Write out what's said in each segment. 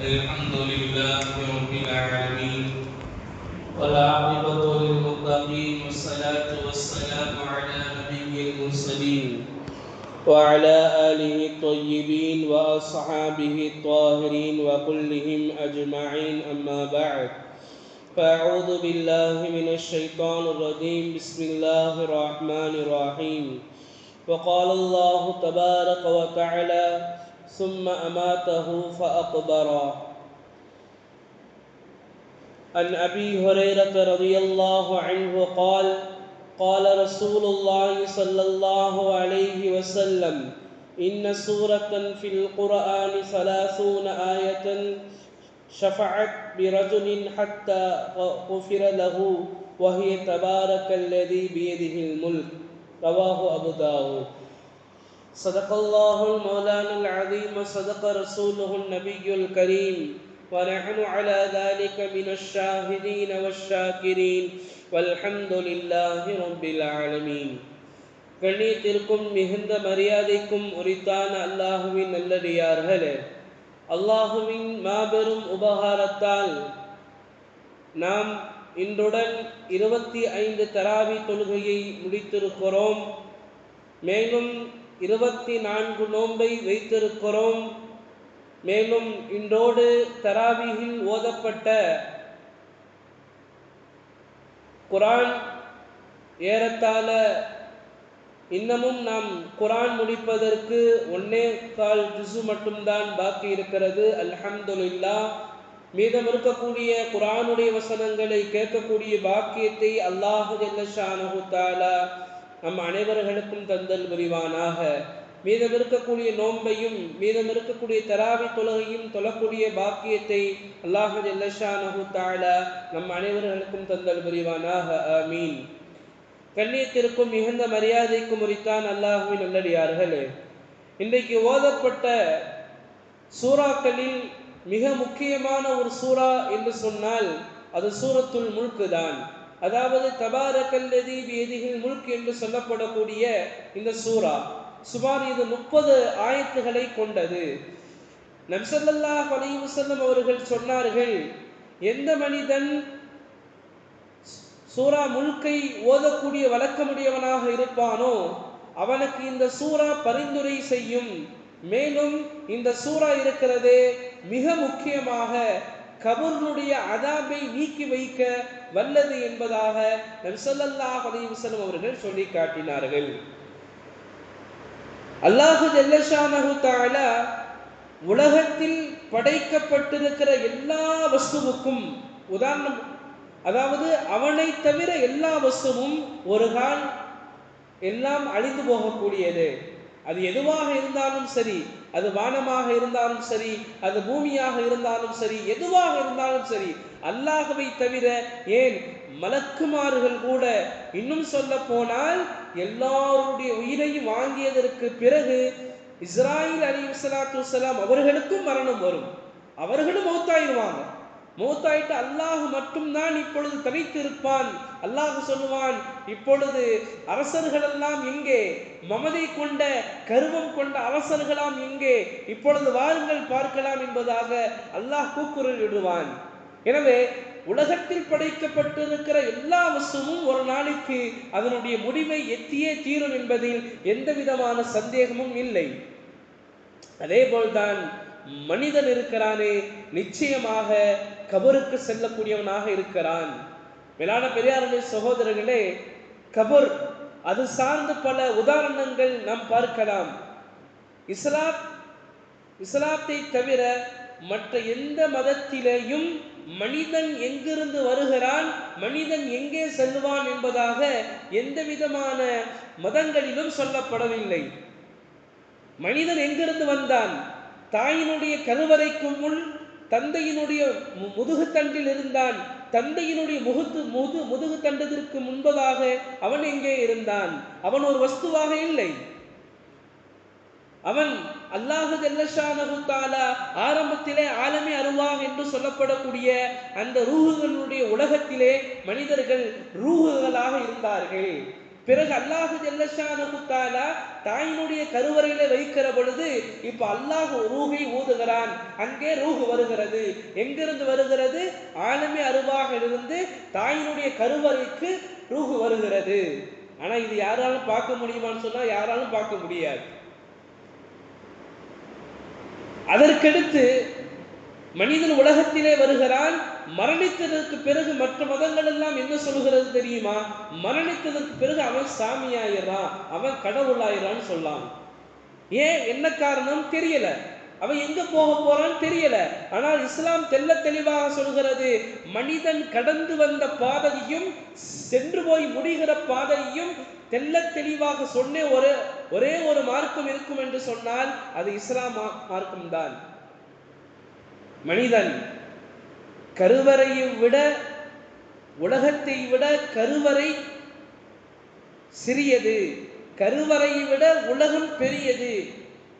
الحمد لله رب العالمين والعاقبة للمتقين والصلاة والسلام على نبي المرسلين وعلى آله الطيبين وأصحابه الطاهرين وكلهم أجمعين أما بعد فأعوذ بالله من الشيطان الرجيم بسم الله الرحمن الرحيم وقال الله تبارك وتعالى ثم أماته فأقبره عن أبي هريرة رضي الله عنه قال قال رسول الله صلى الله عليه وسلم إن سورة في القرآن ثلاثون آية شفعت برجل حتى غفر له وهي تبارك الذي بيده الملك. رواه أبو داود. صدق الله المولانا العظيم وصدق رسوله النبي الكريم ونحن على ذلك من الشاهدين والشاكرين والحمد لله رب العالمين கண்ணியத்திற்கும் மிகுந்த மரியாதைக்கும் உரித்தான அல்லாஹுவின் நல்லடியார்களே அல்லாஹுவின் மாபெரும் உபகாரத்தால் நாம் இன்றுடன் இருபத்தி ஐந்து தராவி தொழுகையை முடித்திருக்கிறோம் மேலும் இருபத்தி நான்கு நோன்பை வைத்திருக்கிறோம். மேலும் இன்றோடு தராவியில் ஓதப்பட்ட குரான் ஏறத்தாழ இன்னமும் நாம் குரான் முடிப்பதற்கு ஒன்னே கால் ஜுசு மட்டும்தான் பாக்கி இருக்கிறது. அல்ஹம்துல்லா மீதம் இருக்கக்கூடிய குரானுடைய வசனங்களை கேட்கக்கூடிய பாக்கியத்தை அல்லாஹு ஜல்லஷானஹு தாலா நம் அனைவர்களுக்கும் தந்தல் புரிவானாக. மீதம் இருக்கக்கூடிய நோன்பையும் மீதம் இருக்கக்கூடிய தராவி தொழுகையும் தொழக்கூடிய பாக்கியத்தை அல்லாஹு ஜல்லஷானஹு தாலா நம் அனைவர்களுக்கும் தந்தல் புரிவானாக. ஆமீன். கண்ணியத்திற்கும் மிகுந்த மரியாதைக்கும் உரித்தான் அல்லாஹுவின் நல்லடியார்களே. இன்றைக்கு ஓதப்பட்ட சூறாக்களில் மிக முக்கியமான ஒரு சூறா என்று சொன்னால் அது சூரத்துல் முல்கு தான். அதாவது தபாரக்கல்லதி வேதிகள் முழுக்கு என்று சொல்லப்படக்கூடிய இந்த சூறா சுமார் இது முப்பது ஆயத்துகளை கொண்டது. நம்சல்லா அலைவசல்லம் அவர்கள் சொன்னார்கள் எந்த மனிதன் சூரா முழுக்கை ஓதக்கூடிய வழக்கமுடையவனாக இருப்பானோ அவனுக்கு இந்த சூரா பரிந்துரை செய்யும். மேலும் இந்த சூறா இருக்கிறதே மிக முக்கியமாக கபூர்னுடைய அதாபை நீக்கி வைக்க வல்லது என்பதாக நம்சல்லாஹ் அலைவசலம் அவர்கள் சொல்லி காட்டினார்கள். அல்லாஹு ஜல்லஷானஹு தாலா உலகத்தில் படைக்கப்பட்டிருக்கிற எல்லா வஸ்துவுக்கும் உதாரணம் அதாவது அவனை தவிர எல்லா வஸ்துவும் ஒரு கால் எல்லாம் அழிந்து போகக்கூடியது. அது எதுவாக இருந்தாலும் சரி அது வானமாக இருந்தாலும் சரி அது பூமியாக இருந்தாலும் சரி எதுவாக இருந்தாலும் சரி அல்லாஹவை தவிர ஏன் மலக்குமார்கள் கூட இன்னும் சொல்ல போனால் எல்லாருடைய உயிரையும் வாங்கியதற்கு பிறகு இஸ்ராயில் அலி சலாத்து வலாம் அவர்களுக்கும் மரணம் வரும். அவர்களும் மௌத்தாயிடுவாங்க மௌத்தாயிட்டு அல்லாஹ் மட்டும்தான் இப்பொழுது தனித்திருப்பான். அல்லாஹ் சொல்லுவான் இப்பொழுது அரசர்கள் எல்லாம் மமதை கொண்ட கருவம் கொண்ட அரசர்களாம் இங்கே இப்பொழுது வாருங்கள் பார்க்கலாம் என்பதாக அல்லாஹ் கூக்குரல் விடுவான் எனவே உலகத்தில் படைக்கப்பட்டிருக்கிற எல்லா வசுவும் ஒரு நாளைக்கு அதனுடைய முடிவை எத்தியே தீரும் என்பதில் எந்த விதமான சந்தேகமும் இல்லை. அதே போல்தான் மனிதன் இருக்கிறானே நிச்சயமாக கபருக்கு செல்லக்கூடியவனாக இருக்கிறான். மேலான பெரியாருடைய சகோதரர்களே கபர் அது சார்ந்து பல உதாரணங்கள் நாம் பார்க்கலாம். இஸ்லாம் இஸ்லாத்தை தவிர மற்ற எந்த மதத்திலேயும் மனிதன் எங்கிருந்து வருகிறான் மனிதன் எங்கே செல்வான் என்பதாக எந்த விதமான மதங்களிலும் சொல்லப்படவில்லை. மனிதன் எங்கிருந்து வந்தான்? தாயினுடைய கருவறைக்கு முன் தந்தையினுடைய முதுகுத்தண்டில் இருந்தான். தந்தையினுடைய முகுத்து முது முதுகு தண்டதற்கு முன்பதாக அவன் எங்கே இருந்தான்? அவன் ஒரு வஸ்துவாக இல்லை. அவன் அல்லாஹு ஜல்லஷானகுத்தாலா ஆரம்பத்திலே ஆலமி அருவாக என்று சொல்லப்படக்கூடிய அந்த ரூகுகளுடைய உலகத்திலே மனிதர்கள் ரூகுகளாக இருந்தார்கள். பிறகு அல்லாஹு ஜெல்லஷானுத்தாலா தாயினுடைய கருவறையில வைக்கிற பொழுது இப்ப அல்லாஹு ரூகை ஊதுகிறான். அங்கே ரூஹு வருகிறது. எங்கிருந்து வருகிறது? ஆளுமே அருவாக இருந்து தாயினுடைய கருவறைக்கு ரூஹு வருகிறது. ஆனா இது யாராலும் பார்க்க முடியுமான்னு சொன்னா யாராலும் பார்க்க முடியாது. அதற்கடுத்து மனிதன் உலகத்திலே வருகிறான். மரணித்ததற்கு பிறகு மற்ற மதங்கள் எல்லாம் என்ன சொல்கிறது தெரியுமா? மரணித்ததற்கு பிறகு அவன் சாமியாயிரான் அவன் கடவுளாயிரான்னு சொல்லலாம் ஏன்? என்ன காரணம்? தெரியல. அவன் எங்க போக போறான்னு தெரியல. ஆனால் இஸ்லாம் தெல்ல தெளிவாக சொல்கிறது மனிதன் கடந்து வந்த பாதையும் சென்று போய் முடிகிற பாதையையும் தெல்ல தெளிவாக சொன்னே ஒரு ஒரே ஒரு மார்க்கம் இருக்கும் என்று சொன்னால் அது இஸ்லாம் மார்க்கம் தான் மனிதன் கருவறையை விட உலகத்தை விட கருவறை சிறியது. கருவறையை விட உலகம் பெரியது.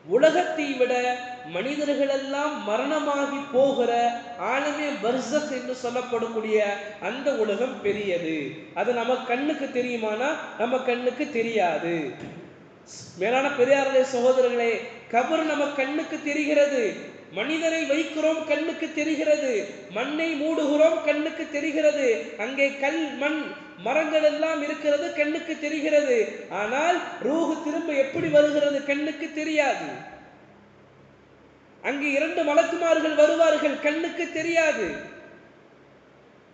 உலகத்தை விட மனிதர்களெல்லாம் மரணமாகி போகிற ஆளுமே பர்சஸ் என்று சொல்லப்படக்கூடிய அந்த உலகம் பெரியது. அது நம்ம கண்ணுக்கு தெரியுமானா? நம்ம கண்ணுக்கு தெரியாது. மேலான பெரியார்களே சகோதரர்களே கபர் நம்ம கண்ணுக்கு தெரிகிறது. மனிதரை வைக்கிறோம் கண்ணுக்கு தெரிகிறது. மண்ணை மூடுகிறோம் கண்ணுக்கு தெரிகிறது. அங்கே கல் மண் மரங்கள் எல்லாம் இருக்கிறது கண்ணுக்கு தெரிகிறது. ஆனால் ரூஹு திரும்ப எப்படி வருகிறது கண்ணுக்கு தெரியாது. அங்கே இரண்டு மலக்குமார்கள் வருவார்கள் கண்ணுக்கு தெரியாது.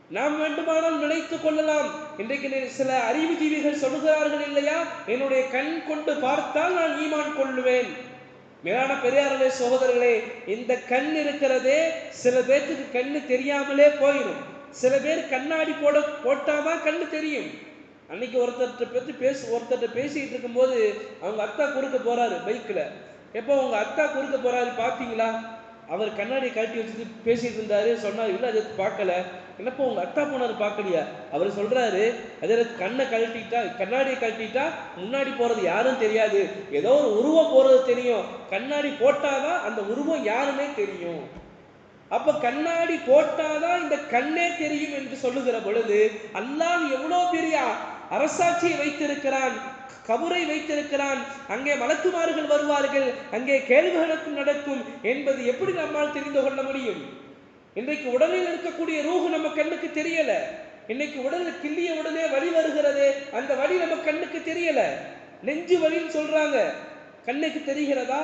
நாம் வேண்டுமானால் நினைத்துக் கொள்ளலாம். இன்றைக்கு சில அறிவுஜீவிகள் சொல்லுகிறார்கள் இல்லையா? என்னுடைய கண் கொண்டு பார்த்தால் நான் ஈமான் கொள்ளுவேன். மேலான பெரியார்களே சகோதரர்களே இந்த கண் இருக்கிறதே சில பேர்த்துக்கு கண்ணு தெரியாமலே போயிடும் சில பேர் கண்ணாடி போட போட்டாதான் கண்ணு தெரியும். அன்னைக்கு ஒருத்தர்கிட்ட பற்றி பேசு ஒருத்தர்கிட்ட பேசிகிட்டு இருக்கும்போது அவங்க அத்தா குறுக்க போறாரு பைக்கில் எப்போ உங்க அத்தா குறுக்க போறாரு பார்த்தீங்களா அவர் கண்ணாடி கழட்டி வச்சுட்டு பேசிட்டு இருந்தாரு. சொன்னார் இல்லை அது பார்க்கல. என்னப்போ உங்க அத்தா போனாரு பார்க்கலையா? அவர் சொல்றாரு அதே கண்ணை கழட்டிட்டா கண்ணாடியை கழட்டிட்டா முன்னாடி போறது யாரும் தெரியாது. ஏதோ ஒரு உருவம் போறது தெரியும். கண்ணாடி போட்டாதான் அந்த உருவம் யாருன்னே தெரியும். அப்ப கண்ணாடி போட்டாதான் இந்த கண்ணே தெரியும் என்று சொல்லுகிற பொழுது அல்லாஹ் எவ்வளவு பெரிய அரசாட்சியை வைத்திருக்கிறான் கபுரை வைத்திருக்கிறான் அங்கே மலக்குமார்கள் வருவார்கள் அங்கே கேள்விகளுக்கும் நடக்கும் என்பது எப்படி நம்மால் தெரிந்து கொள்ள முடியும்? இன்றைக்கு உடலில் இருக்கக்கூடிய ரூஹு நம்ம கண்ணுக்கு தெரியல. இன்னைக்கு உடலில் கிள்ளிய உடனே வலி வருகிறது அந்த வலி நம்ம கண்ணுக்கு தெரியல. நெஞ்சு வலின்னு சொல்றாங்க. கண்ணுக்கு தெரிகிறதா?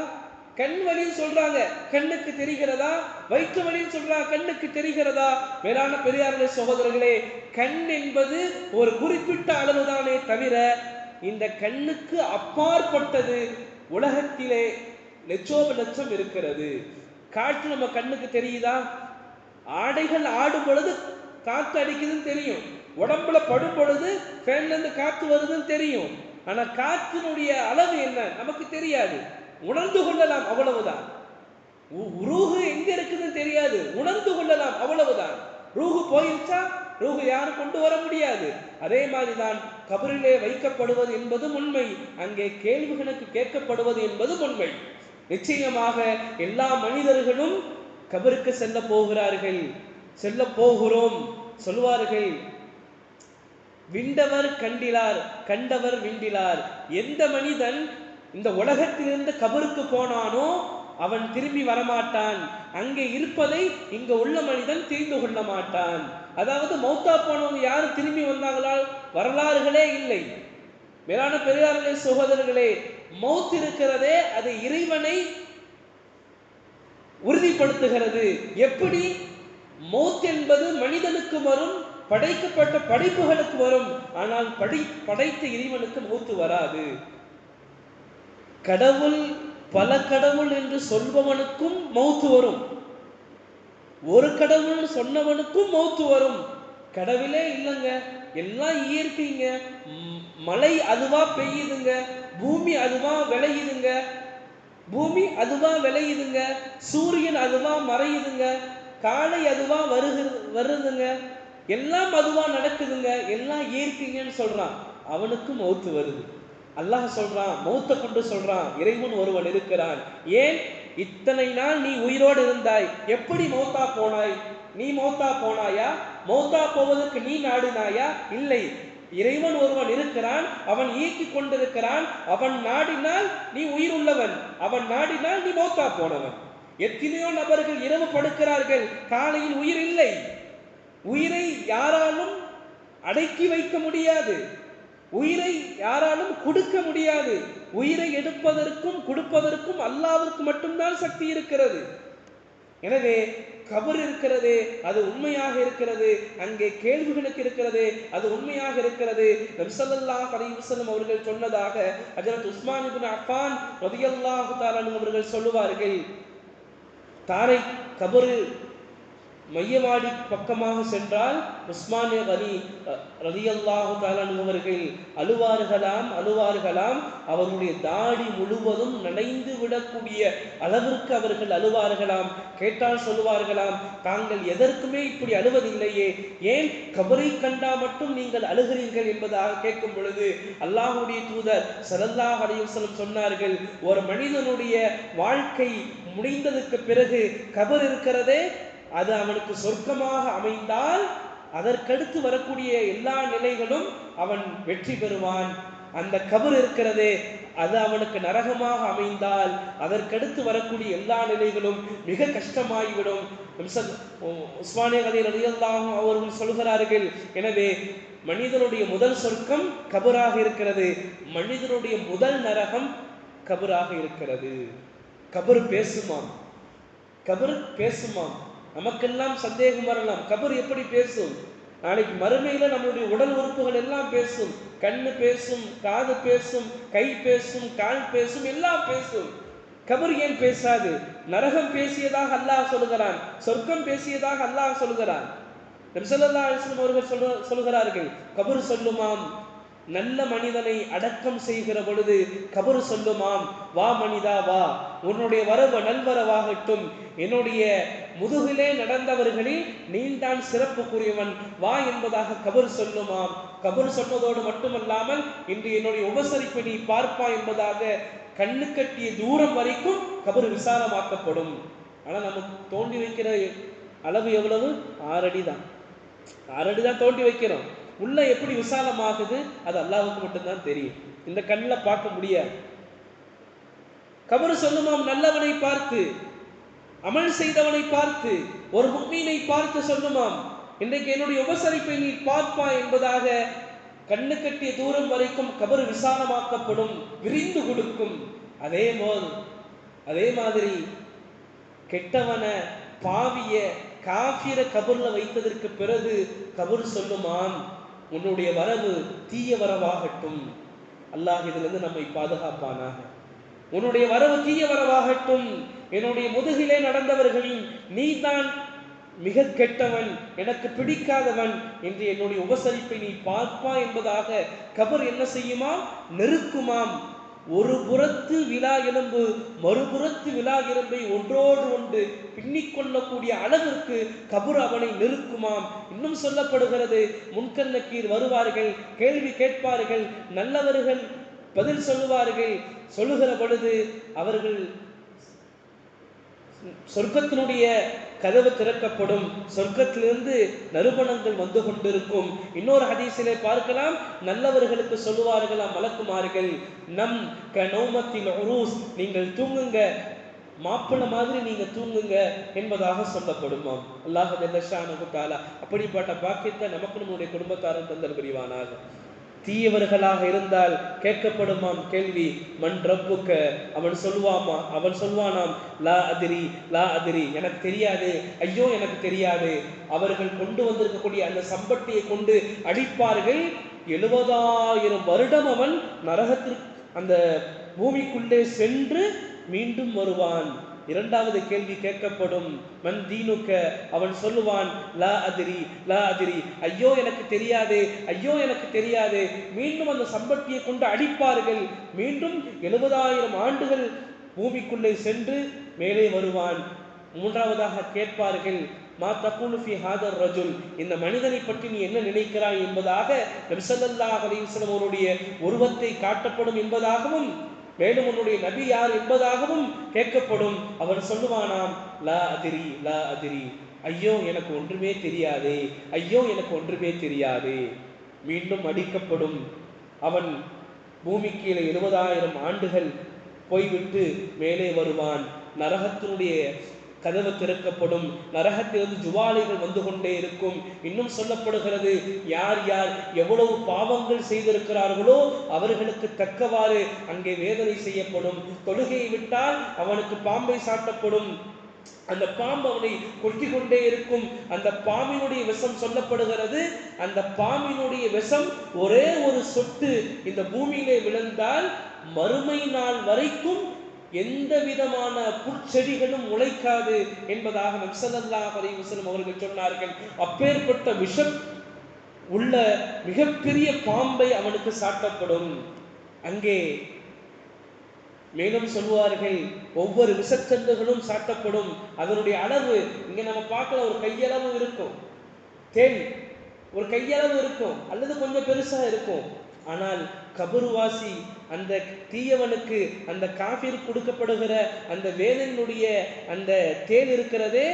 கண் வலின்னு சொல்றாங்க. கண்ணுக்கு தெரிகிறதா? வயிற்று வலின்னு சொல்றாங்க கண்ணுக்கு தெரிகிறதா? மேலான பெரியார்களே சகோதரர்களே கண் என்பது ஒரு குறிப்பிட்ட அளவுதானே தவிர இந்த கண்ணுக்கு அப்பாற்பட்டது உலகத்திலே லட்சோப லட்சம் இருக்கிறது. காற்று நம்ம கண்ணுக்கு தெரியுதா? ஆடைகள் ஆடும் பொழுது காத்து அடிக்குதுன்னு தெரியும். உடம்புல படும் பொழுது ஃபேன்ல இருந்து காத்து வருதுன்னு தெரியும். ஆனா காற்றினுடைய அளவு என்ன? நமக்கு தெரியாது. உணர்ந்து கொள்ளலாம் அவ்வளவுதான். ரூஹு எங்க இருக்குதுன்னு தெரியாது. உணர்ந்து கொள்ளலாம் அவ்வளவுதான். ரூஹு போயிருச்சா? ரூஹு யாரும் கொண்டு வர முடியாது. அதே மாதிரிதான் கபரிலே வைக்கப்படுவது என்பதும் உண்மை. அங்கே கேள்விகளுக்கு கேட்கப்படுவது என்பதும் உண்மை. நிச்சயமாக எல்லா மனிதர்களும் கபருக்கு செல்ல போகிறார்கள் செல்ல போகிறோம் சொல்வார்கள் விண்டவர் கண்டிலார் கண்டவர் விண்டிலார். எந்த மனிதன் இந்த உலகத்திலிருந்து கபருக்கு போனானோ அவன் திரும்பி வரமாட்டான். அங்கே இருப்பதை இங்க உள்ள மனிதன் தெரிந்து கொள்ள மாட்டான். அதாவது மௌத்தா போனவங்க யாரும் திரும்பி வந்தாங்களால் வரலாறுகளே இல்லை. மேலான பெரியார்களே சகோதரர்களே மௌத் இருக்கிறதே அது இறைவனை உறுதிப்படுத்துகிறது. எப்படி? மௌத் என்பது மனிதனுக்கு வரும் படைக்கப்பட்ட படைப்புகளுக்கு வரும். ஆனால் படை படைத்த இறைவனுக்கு மௌத்து வராது. கடவுள் பல கடவுள் என்று சொல்பவனுக்கும் மௌத்து வரும். ஒரு கடவுள் சொன்னவனுக்கும் மௌத்து வரும். கடவுளே இல்லைங்க. எல்லாம் இயற்கைங்க. மழை அதுவா பெய்யுதுங்க. பூமி அதுவா விளையுதுங்க. பூமி அதுவா விளையுதுங்க சூரியன் அதுவா மறையுதுங்க காலை அதுவா வருகிறது வருதுங்க எல்லாம் அதுவா நடக்குதுங்க எல்லாம் இயற்கைங்கன்னு சொல்றான். அவனுக்கு மௌத்து வருது. அல்லாஹ் சொல்றான் மௌத்த கொண்டு சொல்றான் இறைவன் ஒருவன் இருக்கிறான். ஏன்? இத்தனை நாள் நீ உயிரோடு இருந்தாய். எப்படி மௌத்தா போனாய்? நீ மௌத்தா போனாயா? மௌத்தா போவதற்கு நீ நாடினாயா? இல்லை. இறைவன் ஒருவன் இருக்கிறான் அவன் இயக்கி கொண்டிருக்கிறான் அவன் நாடினால் நீ உயிர் உள்ளவன் அவன் நாடினால் நீ மௌத்தா போனவன். எத்தனையோ நபர்கள் இரவு படுக்கிறார்கள் காலையில் உயிர் இல்லை. உயிரை யாராலும் அடக்கி வைக்க முடியாது. உயிரை யாராலும் கொடுக்க முடியாது. உயிரை எடுப்பதற்கும் கொடுப்பதற்கும் அல்லாவிற்கு மட்டும்தான் சக்தி இருக்கிறது. எனவே கபர் இருக்கிறது அது உண்மையாக இருக்கிறது. அங்கே கேள்விகளுக்கு இருக்கிறது அது உண்மையாக இருக்கிறது. நம்சல்லா அலைவசல்லம் அவர்கள் சொன்னதாக அஜரத் உஸ்மான் இப்னு அஃபான் ரதியல்லாஹு தாலானு அவர்கள் சொல்லுவார்கள். தாரை கபரு மையமாடி பக்கமாக சென்றால் உஸ்மானிய அலி ரதியல்லாஹு தாலானு அவர்கள் அழுவார்களாம் அழுவார்களாம். அவருடைய தாடி முழுவதும் நனைந்து விடக்கூடிய அளவிற்கு அவர்கள் அழுவார்களாம் கேட்டால் சொல்லுவார்களாம் தாங்கள் எதற்குமே இப்படி அழுவதில்லையே ஏன் கபரை கண்டா மட்டும் நீங்கள் அழுகிறீர்கள்? என்பதாக கேட்கும் பொழுது அல்லாஹுடைய தூதர் சரந்தா அலையுசலம் சொன்னார்கள் ஒரு மனிதனுடைய வாழ்க்கை முடிந்ததுக்கு பிறகு கபர் இருக்கிறதே அது அவனுக்கு சொர்க்கமாக அமைந்தால் அதற்கடுத்து வரக்கூடிய எல்லா நிலைகளும் அவன் வெற்றி பெறுவான். அந்த கபர் இருக்கிறதே அது அவனுக்கு நரகமாக அமைந்தால் அதற்கடுத்து வரக்கூடிய எல்லா நிலைகளும் மிக கஷ்டமாகிவிடும் உஸ்மானிய கதை ரதியல்லாகும் அவர்கள் சொல்கிறார்கள் எனவே மனிதனுடைய முதல் சொர்க்கம் கபராக இருக்கிறது மனிதனுடைய முதல் நரகம் கபராக இருக்கிறது. கபர் பேசுமாம். கபர் பேசுமாம். நமக்கெல்லாம் சந்தேகம் வரலாம். கபர் எப்படி பேசும்? நாளைக்கு மறுமையில நம்மளுடைய உடல் உறுப்புகள் எல்லாம் பேசும். கண்ணு பேசும் காது பேசும் கை பேசும் கால் பேசும் எல்லாம் பேசும். கபர் ஏன் பேசாது? நரகம் பேசியதாக அல்லாஹ் சொல்லுகிறான். சொர்க்கம் பேசியதாக அல்லாஹ் சொல்லுகிறான். நபிசல்லா அலிஸ்லம் அவர்கள் சொல்ல சொல்லுகிறார்கள் கபர் சொல்லுமாம். நல்ல மனிதனை அடக்கம் செய்கிற பொழுது கபரு சொல்லுமாம் வா மனிதா வா. உன்னுடைய வரவு நல்வரவாகட்டும். என்னுடைய முதுகிலே நடந்தவர்களில் நீந்தான் சிறப்புக்குரியவன். வா என்பதாக கபர் சொல்லுமாம். கபர் சொன்னதோடு மட்டுமல்லாமல் இன்று என்னுடைய உபசரிப்பை நீ பார்ப்பா என்பதாக கண்ணு கட்டிய தூரம் வரைக்கும் கபர் விசாலமாக்கப்படும். ஆனால் நமக்கு தோண்டி வைக்கிற அளவு எவ்வளவு? ஆறடி தான் ஆறடி தான் தோண்டி வைக்கிறோம். உள்ள எப்படி விசாலமாகுது அது அல்லாவுக்கு மட்டும்தான் தெரியும். இந்த கண்ணில் பார்க்க முடியாது. கபரு சொல்லுமாம் நல்லவனை பார்த்து அமல் செய்தவனை பார்த்து ஒரு முக்மீனை பார்த்து சொல்லுமாம் இன்றைக்கு என்னுடைய உபசரிப்பை நீ பார்ப்பா என்பதாக கண்ணு கட்டிய தூரம் வரைக்கும் கபரு விசாலமாக்கப்படும் விரிந்து கொடுக்கும் அதே போல் அதே மாதிரி கெட்டவன பாவிய காஃபிர கபர்ல வைத்ததற்கு பிறகு கபர் சொல்லுமாம் உன்னுடைய வரவு தீய வரவாகட்டும். அல்லாஹ் இதிலிருந்து நம்மை பாதுகாப்பானாக. உன்னுடைய வரவு தீய வரவாகட்டும். என்னுடைய முதுகிலே நடந்தவர்களின் நீதான் மிக கெட்டவன் எனக்கு பிடிக்காதவன் என்று என்னுடைய உபசரிப்பை நீ பார்ப்பா என்பதாக கபர் என்ன செய்யுமா? நெருக்குமாம். ஒரு புறத்து விழா எலும்பு மறுபுறத்து விழா எலும்பை ஒன்றோடு ஒன்று பின்னிக் கொள்ளக்கூடிய அளவிற்கு கபர் அவனை நெருக்குமாம். இன்னும் சொல்லப்படுகிறது முன்கண்ணக்கீர் வருவார்கள் கேள்வி கேட்பார்கள் நல்லவர்கள் பதில் சொல்லுவார்கள். சொல்லுகிற பொழுது அவர்கள் சொர்க்கத்தினுடைய கதவு திறக்கப்படும். சொர்க்கத்திலிருந்து நறுமணங்கள் வந்து கொண்டிருக்கும். இன்னொரு ஹதீஸிலே பார்க்கலாம். நல்லவர்களுக்கு சொல்லுவார்களாம் மலக்குமார்கள் நம் க நோமத்தின் உரூஸ் நீங்கள் தூங்குங்க. மாப்பிள்ள மாதிரி நீங்க தூங்குங்க என்பதாக சொல்லப்படுமாம். அல்லாஹ் அப்படிப்பட்ட பாக்கியத்தை நமக்கு நம்முடைய குடும்பத்தாரும் தந்தர் புரிவானாக. தீயவர்களாக இருந்தால் கேட்கப்படுமாம் கேள்வி. மண் ரப்புக்க அவன் சொல்லுவாமா அவன் சொல்வானாம் லா அதிரி லா அதிரி எனக்கு தெரியாது ஐயோ எனக்கு தெரியாது. அவர்கள் கொண்டு வந்திருக்கக்கூடிய அந்த சம்பட்டியை கொண்டு அடிப்பார்கள். எழுபதாயிரம் வருடம் அவன் நரகத்திற்கு அந்த பூமிக்குள்ளே சென்று மீண்டும் வருவான். இரண்டாவது கேள்வி கேட்கப்படும். மன் தீனுக்க அவன் சொல்லுவான் லா அதிரி லா அதிரி. ஐயோ எனக்கு தெரியாது ஐயோ எனக்கு தெரியாது. மீண்டும் அந்த சம்பட்டியை கொண்டு அடிப்பார்கள். மீண்டும் எழுபதாயிரம் ஆண்டுகள் பூமிக்குள்ளே சென்று மேலே வருவான். மூன்றாவதாக கேட்பார்கள் மா தகுலு ஃபி ஹாதர் ரஜுல். இந்த மனிதனை பற்றி நீ என்ன நினைக்கிறாய் என்பதாக நபிசல்லாஹ் அலிஸ்லம் அவருடைய உருவத்தை காட்டப்படும் என்பதாகவும் மேலும் உன்னுடைய நபி யார் என்பதாகவும் கேட்கப்படும். அவர் சொல்லுவானாம் லா அதிரி லா அதிரி. ஐயோ எனக்கு ஒன்றுமே தெரியாதே. ஐயோ எனக்கு ஒன்றுமே தெரியாது. மீண்டும் அடிக்கப்படும். அவன் பூமி கீழே எழுபதாயிரம் ஆண்டுகள் போய்விட்டு மேலே வருவான். நரகத்தினுடைய கதவு திறக்கப்படும். நரகத்திலிருந்து ஜுவாலைகள் வந்து கொண்டே இருக்கும். இன்னும் சொல்லப்படுகிறது யார் யார் எவ்வளவு பாவங்கள் செய்திருக்கிறார்களோ அவர்களுக்கு தக்கவாறு அங்கே வேதனை செய்யப்படும். தொழுகையை விட்டால் அவனுக்கு பாம்பை சாட்டப்படும். அந்த பாம்பு அவனை கொட்டி கொண்டே இருக்கும். அந்த பாம்பினுடைய விஷம் சொல்லப்படுகிறது. அந்த பாம்பினுடைய விஷம் ஒரே ஒரு சொட்டு இந்த பூமியிலே விழுந்தால் மறுமை நாள் வரைக்கும் எந்த விதமான புற்செடிகளும் முளைக்காது என்பதாக நம்சல்லாஹ் அலைவசலம் அவர்கள் சொன்னார்கள். அப்பேற்பட்ட விஷம் உள்ள மிகப்பெரிய பாம்பை அவனுக்கு சாட்டப்படும். அங்கே மேலும் சொல்வார்கள் ஒவ்வொரு விஷச்சந்துகளும் சாட்டப்படும். அதனுடைய அளவு இங்க நம்ம பார்க்கல ஒரு கையளவு இருக்கும். தேன் ஒரு கையளவு இருக்கும். அல்லது கொஞ்சம் பெருசா இருக்கும். ஆனால் கபருவாசி அந்த தீயவனுக்கு அந்த காஃபிர் கொடுக்கப்படுகிற அந்த வேதனுடைய அந்த தேன் இருக்கிறதே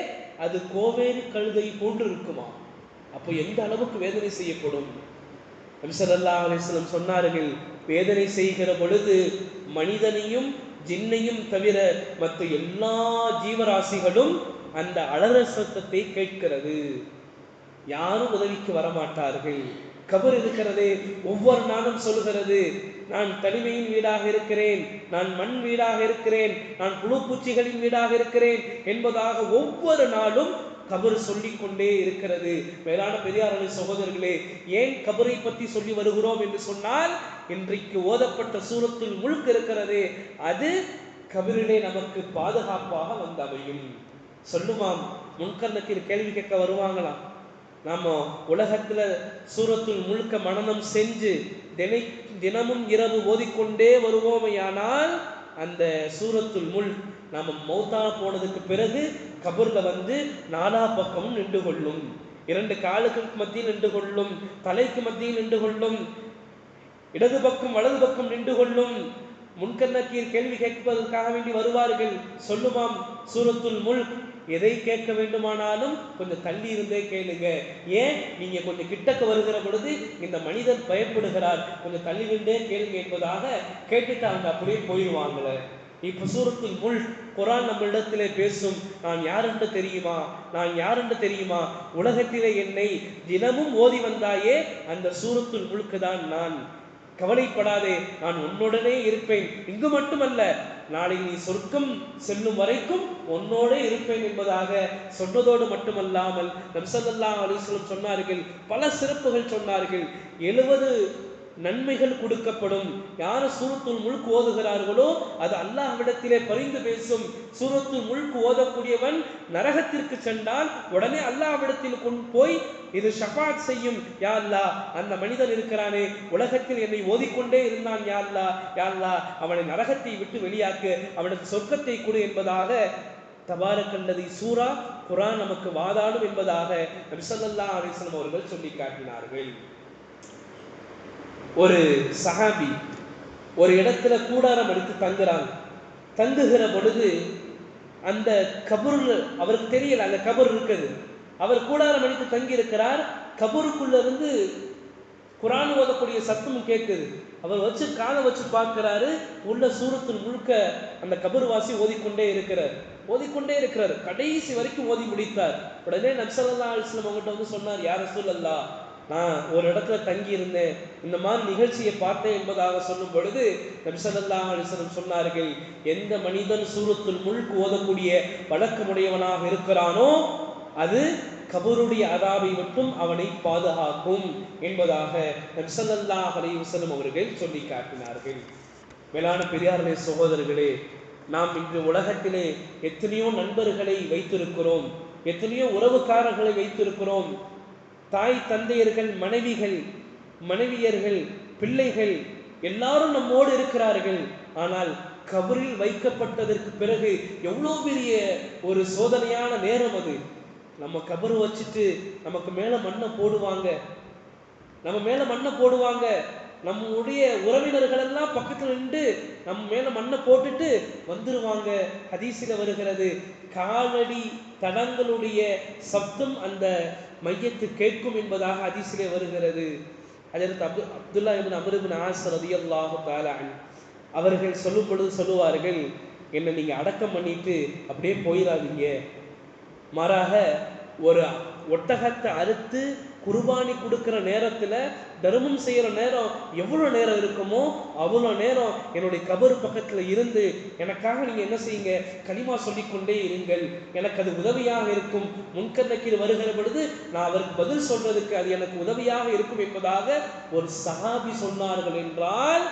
அது கோவேறு கழுதை போன்று இருக்குமா? அப்போ எந்த அளவுக்கு வேதனை செய்யப்படும்? நபிசல்லா அலிஸ்லம் சொன்னார்கள் வேதனை செய்கிற பொழுது மனிதனையும் ஜின்னையும் தவிர மற்ற எல்லா ஜீவராசிகளும் அந்த அலற சத்தத்தை கேட்கிறது. யாரும் உதவிக்கு வரமாட்டார்கள். கபர் இருக்கிறது ஒவ்வொரு நாளும் சொல்கிறது நான் தனிமையின் வீடாக இருக்கிறேன் நான் மண் வீடாக இருக்கிறேன் நான் புழுப்பூச்சிகளின் வீடாக இருக்கிறேன் என்பதாக ஒவ்வொரு நாளும் கபர் சொல்லிக் கொண்டே இருக்கிறது. மேலான பெரியாரணி சகோதரர்களே ஏன் கபரை பற்றி சொல்லி வருகிறோம் என்று சொன்னால் இன்றைக்கு ஓதப்பட்ட சூரத்தில் முழுக்க இருக்கிறது அது கபரிலே நமக்கு பாதுகாப்பாக வந்தமையும் சொல்லுமாம் முன்கர்ணத்தில் கேள்வி கேட்க வருவாங்களாம். நாம உலகத்துல சூரத்துள் முழுக்க மனநம் செஞ்சு தினை தினமும் இரவு ஓதிக்கொண்டே வருவோமையானால் அந்த சூரத்துல் முள் நாம் மௌத்தா போனதுக்கு பிறகு கபூரில் வந்து நாலா பக்கமும் நின்று கொள்ளும். இரண்டு காலுக்கு மத்தியில் நின்று கொள்ளும் தலைக்கு மத்தியில் நின்று கொள்ளும் இடது பக்கம் வலது பக்கம் நின்று கொள்ளும். முன்கண்ணக்கீர் கேள்வி கேட்பதற்காக வேண்டி வருவார்கள். சொல்லுமாம் சூரத்துல் முல்க் எதை கேட்க வேண்டுமானாலும் கொஞ்சம் தள்ளி இருந்தே கேளுங்க. ஏன்? நீங்க கொஞ்சம் கிட்டக்க வருகிற பொழுது இந்த மனிதன் பயப்படுகிறார். கொஞ்சம் தள்ளி நின்றே கேளுங்க என்பதாக கேட்டுட்டு அவங்க அப்படியே போயிடுவாங்களே. இப்ப சூரத்தில் முள் குரான் நம்மளிடத்திலே பேசும் நான் யாருண்டு தெரியுமா? நான் யாருண்டு தெரியுமா? உலகத்திலே என்னை தினமும் ஓதி வந்தாயே அந்த சூரத்துல் முழுக்கு தான் நான். கவலைப்படாதே நான் உன்னுடனே இருப்பேன். இங்கு மட்டுமல்ல நாளை நீ சொர்க்கம் செல்லும் வரைக்கும் உன்னோடே இருப்பேன் என்பதாக சொன்னதோடு மட்டுமல்லாமல் நம்சல்லா அலிஸ்லம் சொன்னார்கள் பல சிறப்புகள் சொன்னார்கள். எழுபது நன்மைகள் கொடுக்கப்படும். யார் சூரத்துள் முழுக்கு ஓதுகிறார்களோ அது அல்லாஹ்விடத்திலே பரிந்து பேசும். சூரத்துள் முழுக்கு ஓதக்கூடியவன் நரகத்திற்கு சென்றால் உடனே அல்லாஹ்விடத்தில் கொண்டு போய் இது ஷபாத் செய்யும். யாழ்லா அந்த மனிதன் இருக்கிறானே உலகத்தில் என்னை ஓதிக்கொண்டே இருந்தான் யாழ்லா யாழ்லா அவனை நரகத்தை விட்டு வெளியாக்கு அவனுக்கு சொர்க்கத்தை கொடு என்பதாக தபாரக்கல்லதி சூரா குரான் நமக்கு வாதாடும் என்பதாக நபிசல்லா அலிஸ்லாம் அவர்கள் சொல்லி காட்டினார்கள். ஒரு சஹாபி ஒரு இடத்துல கூடாரம் எடுத்து தங்குறாங்க. தங்குகிற பொழுது அந்த கபூர்ல அவருக்கு தெரியல அந்த கபூர் இருக்குது. அவர் கூடாரம் அடித்து தங்கி இருக்கிறார் இருந்து குரான் ஓதக்கூடிய சத்தமும் கேட்குது. அவர் வச்சு காலை வச்சு பார்க்கிறாரு. உள்ள சூரத்தில் முழுக்க அந்த கபர்வாசி ஓதிக்கொண்டே இருக்கிறார். ஓதிக்கொண்டே இருக்கிறார். கடைசி வரைக்கும் ஓதி முடித்தார். உடனே நப்சல்லா அலிஸ்லாம் அவங்ககிட்ட வந்து சொன்னார் யார் சூழல்லா நான் ஒரு இடத்துல தங்கி இருந்தேன் இந்த மாதிரி நிகழ்ச்சியை பார்த்தேன் என்பதாக சொல்லும் பொழுது நபிசல்லா அலிஸ்லம் சொன்னார்கள் எந்த மனிதன் சூரத்துல் முழுக்கு ஓதக்கூடிய வழக்கமுடையவனாக இருக்கிறானோ அது கபருடைய அதாவை மட்டும் அவனை பாதுகாக்கும் என்பதாக நபிசல்லா அலி அவர்கள் சொல்லி காட்டினார்கள். மேலான பெரியார்களே சகோதரர்களே நாம் இன்று உலகத்திலே எத்தனையோ நண்பர்களை வைத்திருக்கிறோம் எத்தனையோ உறவுக்காரர்களை வைத்திருக்கிறோம் தாய் தந்தையர்கள் மனைவிகள் மனைவியர்கள் பிள்ளைகள் எல்லாரும் நம்மோடு இருக்கிறார்கள். ஆனால் கபரில் வைக்கப்பட்டதற்கு பிறகு எவ்வளோ பெரிய ஒரு சோதனையான நேரம் அது. நம்ம கபரு வச்சுட்டு நமக்கு மேலே மண்ணை போடுவாங்க. நம்ம மேலே மண்ணை போடுவாங்க. நம்முடைய உறவினர்கள் எல்லாம் பக்கத்தில் நின்று நம்ம மேல மண்ணை போட்டுட்டு வந்துருவாங்க. ஹதீசில வருகிறது காலடி தடங்களுடைய சப்தம் அந்த மையத்து கேட்கும் என்பதாக ஹதீசிலே வருகிறது. அதற்கு அப்து அப்துல்லா இபின் அமர் இபின் ஆஸ் ரதியல்லாஹு அவர்கள் சொல்லும் பொழுது சொல்லுவார்கள் என்னை நீங்க அடக்கம் பண்ணிட்டு அப்படியே போயிடாதீங்க மாறாக ஒரு ஒட்டகத்தை அறுத்து குர்பானி கொடுக்குற நேரத்தில் தர்மம் செய்கிற நேரம் எவ்வளோ நேரம் இருக்குமோ அவ்வளோ நேரம் என்னுடைய கபர் பக்கத்தில் இருந்து எனக்காக நீங்கள் என்ன செய்யுங்க? களிமா சொல்லிக்கொண்டே இருங்கள். எனக்கு அது உதவியாக இருக்கும். முன்கண்ணக்கீர் வருகிற பொழுது நான் அவருக்கு பதில் சொல்றதுக்கு அது எனக்கு உதவியாக இருக்கும் என்பதாக ஒரு சஹாபி சொன்னார்கள் என்றால்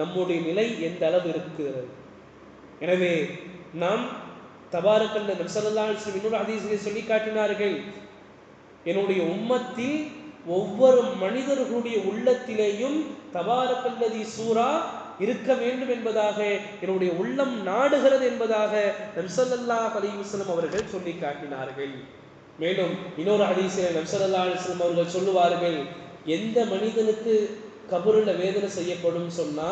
நம்முடைய நிலை எந்த அளவு இருக்கிறது எனவே நாம் தபாரக்கல்ல நம்சல்லா இன்னொரு ஹதீஸிலே சொல்லி காட்டினார்கள். என்னுடைய உம்மத்தில் ஒவ்வொரு மனிதர்களுடைய உள்ளத்திலேயும் தபாரக்கல்லதி சூரா இருக்க வேண்டும் என்பதாக என்னுடைய உள்ளம் நாடுகிறது என்பதாக நம்சல்லா அலிவசலம் அவர்கள் சொல்லி காட்டினார்கள். மேலும் இன்னொரு ஹதீஸில் நம்சல்லா அலிஸ்லம் அவர்கள் சொல்லுவார்கள் எந்த மனிதனுக்கு கபருல வேதனை செய்யப்படும் சொன்னா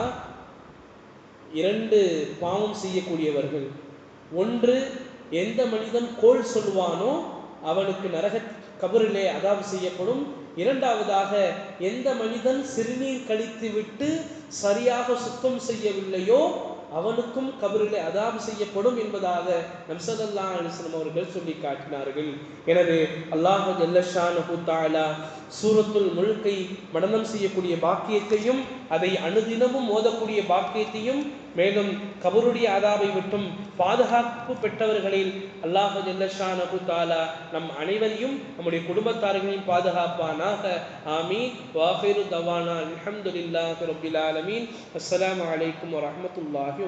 இரண்டு பாவம் செய்யக்கூடியவர்கள். ஒன்று எந்த மனிதன் கோல் சொல்லுவானோ அவனுக்கு நரக கபரிலே அதாவது செய்யப்படும். இரண்டாவதாக எந்த மனிதன் சிறுநீர் கழித்து விட்டு சரியாக சுத்தம் செய்யவில்லையோ அவனுக்கும் கபரிலே அதாபு செய்யப்படும் என்பதாக நம்சதல்லா அலிஸ்லம் அவர்கள் சொல்லி காட்டினார்கள். எனவே அல்லாஹ் ஜல்லஷானு சூரத்துல் முழுக்கை மடனம் செய்யக்கூடிய பாக்கியத்தையும் அதை அனுதினமும் ஓதக்கூடிய பாக்கியத்தையும் மேலும் கபருடைய ஆதாவை விட்டும் பாதுகாப்பு பெற்றவர்களில் அல்லாஹ் நபு தாலா நம் அனைவரையும் நம்முடைய குடும்பத்தார்களையும் பாதுகாப்பானாக. ஆமீன். வாஃபிரு தவானா. அல்ஹம்துலில்லாஹி ரபில் ஆலமீன். அஸ்லாம் அலைக்கும் வரமத்துல்லாஹி